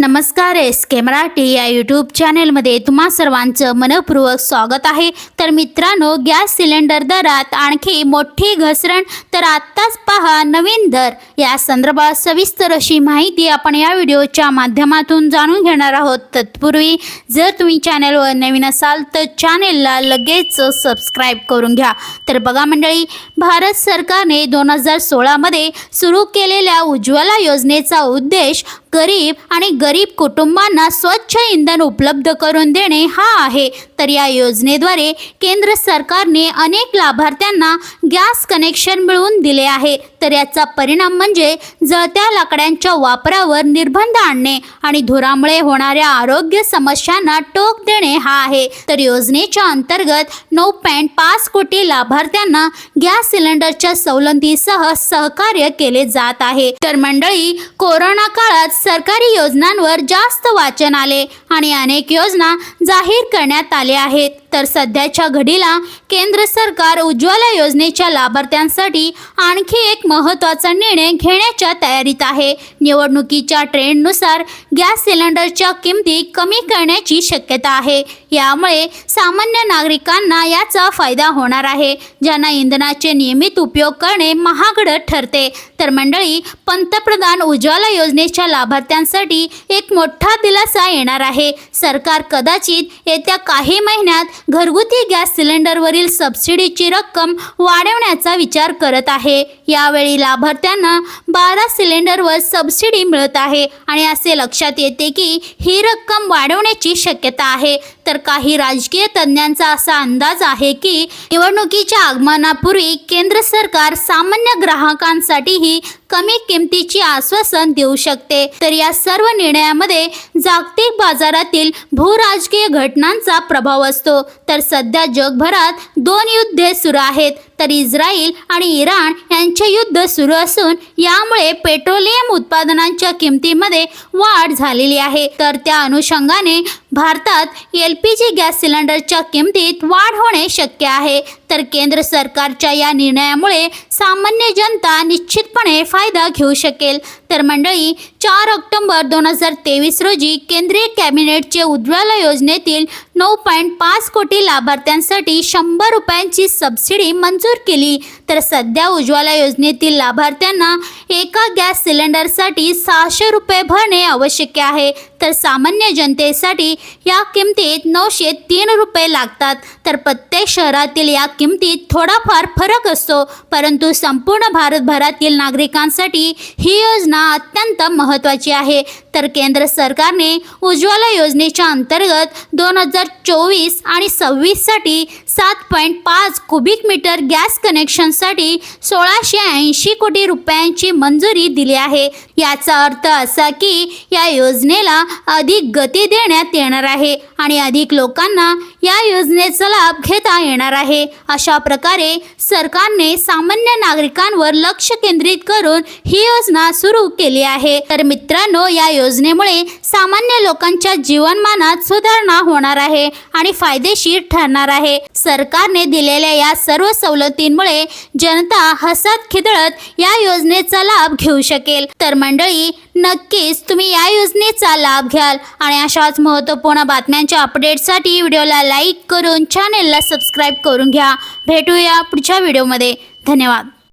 नमस्कार एस के मराठी या यूट्यूब चॅनेलमध्ये तुम्हा सर्वांचं मनपूर्वक स्वागत आहे. तर मित्रांनो गॅस सिलेंडर दरात आणखी मोठी घसरण तर आत्ताच पहा नवीन दर. या संदर्भात सविस्तर अशी माहिती आपण या व्हिडिओच्या माध्यमातून जाणून घेणार आहोत. तत्पूर्वी जर तुम्ही चॅनेलवर नवीन असाल तर चॅनेलला लगेच सबस्क्राईब करून घ्या. तर बघा मंडळी भारत सरकारने दोन हजार सोळामध्ये सुरू केलेल्या उज्ज्वला योजनेचा उद्देश गरीब आणि गरीब कुटुंबांना स्वच्छ इंधन उपलब्ध करून देणे हा आहे. तर या योजनेद्वारे केंद्र सरकारने अनेक लाभार्थ्यांना गॅस कनेक्शन मिळवून दिले आहे. तर याचा परिणाम म्हणजे जळत्या लाकड्यांच्या वापरावर निर्बंध आणणे आणि धुरामुळे होणाऱ्या आरोग्य समस्यांना टोक देणे हा आहे. तर योजनेच्या अंतर्गत नऊ पॉईंट पाच कोटी लाभार्थ्यांना गॅस सिलेंडरच्या सवलतीसह सहकार्य केले जात आहे. तर मंडळी कोरोना काळात सरकारी योजनांवर जास्त वाचन आले आणि अनेक योजना जाहीर करण्यात आल्या आहेत. तर सध्याच्या घडीला केंद्र सरकार उज्ज्वला योजनेच्या लाभार्थ्यांसाठी आणखी एक महत्त्वाचा निर्णय घेण्याच्या तयारीत आहे. निवडणुकीच्या ट्रेंडनुसार गॅस सिलेंडरच्या किमती कमी करण्याची शक्यता आहे. यामुळे सामान्य नागरिकांना याचा फायदा होणार आहे ज्यांना इंधनाचे नियमित उपयोग करणे महागडं ठरते. तर मंडळी पंतप्रधान उज्ज्वला योजनेच्या लाभार्थ्यांसाठी एक मोठा दिलासा येणार आहे. सरकार कदाचित येत्या काही महिन्यात घरगुती गॅस सिलेंडरवरील सबसिडीची रक्कम वाढवण्याचा विचार करत आहे. यावेळी लाभार्थ्यांना बारा सिलेंडरवर सबसिडी मिळत आहे आणि असे लक्षात येते की ही रक्कम वाढवण्याची शक्यता आहे. तर काही राजकीय तज्ज्ञांचा असा अंदाज आहे की निवडणुकीच्या आगमनापूर्वी केंद्र सरकार सामान्य ग्राहकांसाठीही कमी किमतीची आश्वासन देऊ शकते. तर या सर्व निर्णयामध्ये जागतिक बाजारातील भूराजकीय घटनांचा प्रभाव असतो. तर सध्या जगभरात दोन युद्धे सुरू आहेत. तर इस्रायल आणि इराण यांचे युद्ध सुरू असून यामुळे पेट्रोलियम उत्पादनांच्या किमतीमध्ये वाढ झालेली आहे. तर त्या अनुषंगाने भारतात एल पी जी गॅस सिलेंडरच्या किमतीत वाढ होणे शक्य आहे. तर केंद्र सरकारच्या या निर्णयामुळे सामान्य जनता निश्चितपणे फायदा घेऊ शकेल. तर मंडळी चार ऑक्टोबर दोन हजार तेवीस रोजी केंद्रीय कॅबिनेटचे उज्ज्वला योजनेतील नऊ पॉईंट पाच कोटी लाभार्थ्यांसाठी शंभर रुपयांची सबसिडी मंजूर केली. तर सध्या उज्ज्वला योजनेतील लाभार्थ्यांना एका गॅस सिलेंडरसाठी सहाशे रुपये भरणे आवश्यक आहे. तर सामान्य जनतेसाठी या किमतीत नऊशे तीन रुपये लागतात. तर प्रत्येक शहरातील या किमतीत थोडाफार फरक असतो. परंतु संपूर्ण भारतभरातील नागरिकांसाठी ही योजना अत्यंत महत्त्वाची आहे. तर केंद्र सरकारने उज्ज्वला योजनेच्या अंतर्गत दोन हजार चोवीस आणि सव्वीससाठी सात पॉईंट पाच कुबिक मीटर गॅस कनेक्शनसाठी सोळाशे ऐंशी कोटी रुपयांची मंजुरी दिली आहे. याचा अर्थ असा की या योजनेला अधिक गती देण्यात येणार आहे आणि अधिक लोकांना या योजनेचा लाभ घेता येणार आहे. अशा प्रकारे सरकारने सामान्य नागरिकांवर लक्ष केंद्रित करून ही योजना सुरू केली आहे. तर मित्रांनो या योजनेमुळे सामान्य लोकांच्या जीवनमानात सुधारणा होणार आहे आणि फायदेशीर ठरणार आहे. सरकारने दिलेल्या या सर्व सवलतींमुळे जनता हसत खिदळत या योजनेचा लाभ घेऊ शकेल. तर मंडळी नक्कीच तुम्ही या योजनेचा लाभ घ्याल आणि अशाच महत्त्वपूर्ण बातम्यांच्या अपडेटसाठी व्हिडिओला लाईक करून चॅनेलला सबस्क्राईब करून घ्या. भेटूया पुढच्या व्हिडिओमध्ये. धन्यवाद.